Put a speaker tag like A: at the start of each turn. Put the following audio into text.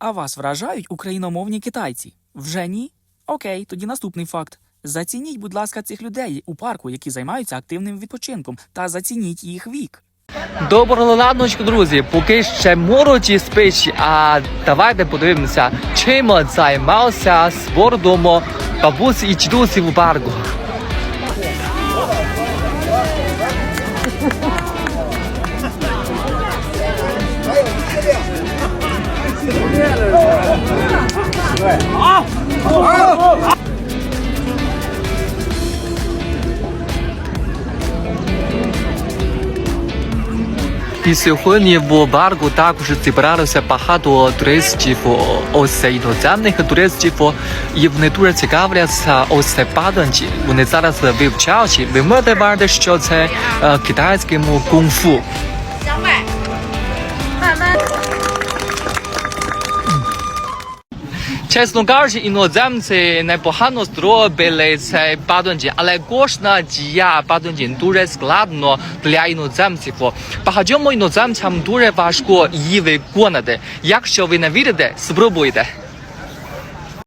A: А вас вражають україномовні китайці? Вже ні? Окей, тоді наступний факт. Зацініть, будь ласка, цих людей у парку, які займаються активним відпочинком, та зацініть їх вік.
B: Доброго раночку, друзі. Поки ще молоді спить, а давайте подивимося, чим займався спортом бабусі і дідусі в парку. І сьогодні в парку також зібралося багато туристів, ось іноземних туристів, і вони дуже цікавляться ось паданці. Вони зараз вивчають. Ви можете бачити, що це е, китайському кунг-фу. Чесно кажучи, іноземці непогано зробили цей падонджі, але кожна дія падонджі дуже складно для іноземців. Багатьом іноземцям дуже важко її виконати. Якщо ви не вірите, спробуйте.